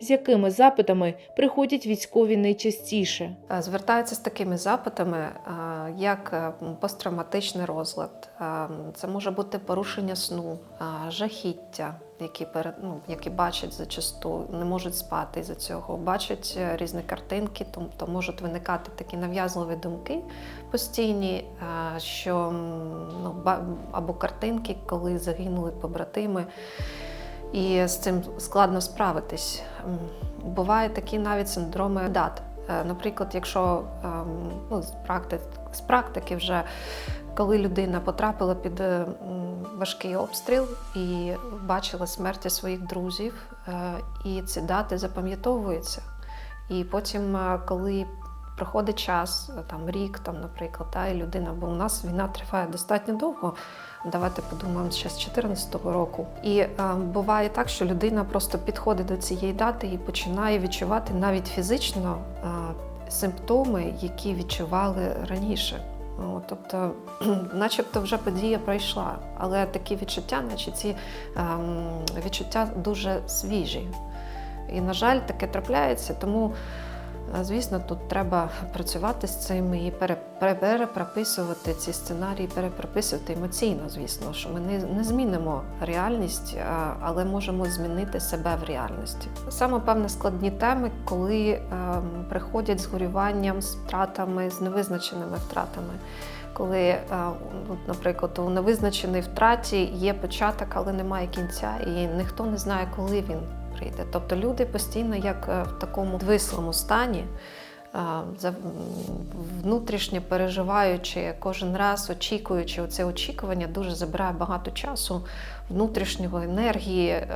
з якими запитами приходять військові найчастіше. Е, Звертаються з такими запитами, е, як е, посттравматичний розлад, це може бути порушення сну, жахіття, які ну, які бачать зачасту, не можуть спати з цього, бачать різні картинки, тобто можуть виникати такі нав'язливі думки постійні, що ну, або картинки, коли загинули побратими. І з цим складно справитись. Бувають такі навіть синдроми дат. Е, Наприклад, якщо ем, ну, з, практики, з практики вже коли людина потрапила під е, важкий обстріл і бачила смерті своїх друзів, е, і ці дати запам'ятовуються. І потім, коли проходить час, е, там рік, там, наприклад, та, і людина, бо у нас війна триває достатньо довго. Давайте подумаємо ще з 2014 року. І е, буває так, що людина просто підходить до цієї дати і починає відчувати навіть фізично е, симптоми, які відчували раніше. От, тобто, начебто вже подія пройшла, але такі відчуття, наче ці ем, відчуття дуже свіжі. І, на жаль, таке трапляється, тому, е, звісно, тут треба працювати з цим і пере- пере- перепрописувати ці сценарії, перепрописувати емоційно, звісно, що ми не, не змінимо реальність, але можемо змінити себе в реальності. Саме певне складні теми, коли ем, приходять з горюванням, з втратами, з невизначеними втратами. Коли, е, наприклад, у невизначеній втраті є початок, але немає кінця, і ніхто не знає, коли він прийде. Тобто люди постійно як е, в такому двислому стані, е, внутрішньо переживаючи кожен раз, очікуючи оце очікування, дуже забирає багато часу, внутрішнього енергії, е,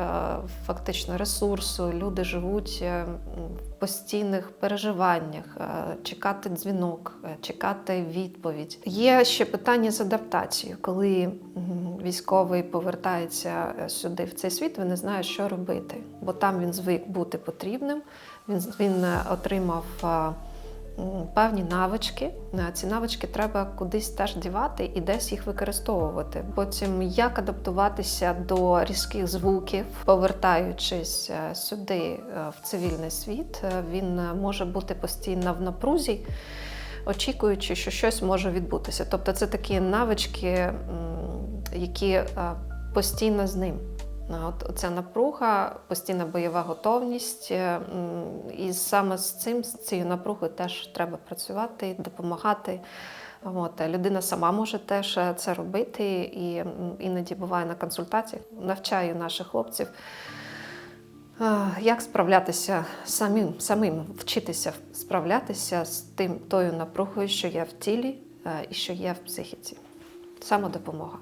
фактично ресурсу. Люди живуть в постійних переживаннях, чекати дзвінок, чекати відповідь. Є ще питання з адаптацією, коли військовий повертається е, сюди, в цей світ, він не знає, що робити, бо там він звик бути потрібним. Він, він е, отримав е, певні навички. Ці навички треба кудись теж дівати і десь їх використовувати. Потім як адаптуватися до різких звуків, повертаючись сюди, в цивільний світ, він може бути постійно в напрузі. Очікуючи, що щось може відбутися. Тобто це такі навички, які е, постійно з ним. От ця напруга, постійна бойова готовність. е, І саме з цим, з цією напругою теж треба працювати, допомагати. От, людина сама може теж е, це робити, і іноді буває на консультаціях. Навчаю наших хлопців, е, як справлятися самим, самим вчитися справлятися з тим тою напругою, що є в тілі е, і що є в психіці. Самодопомога.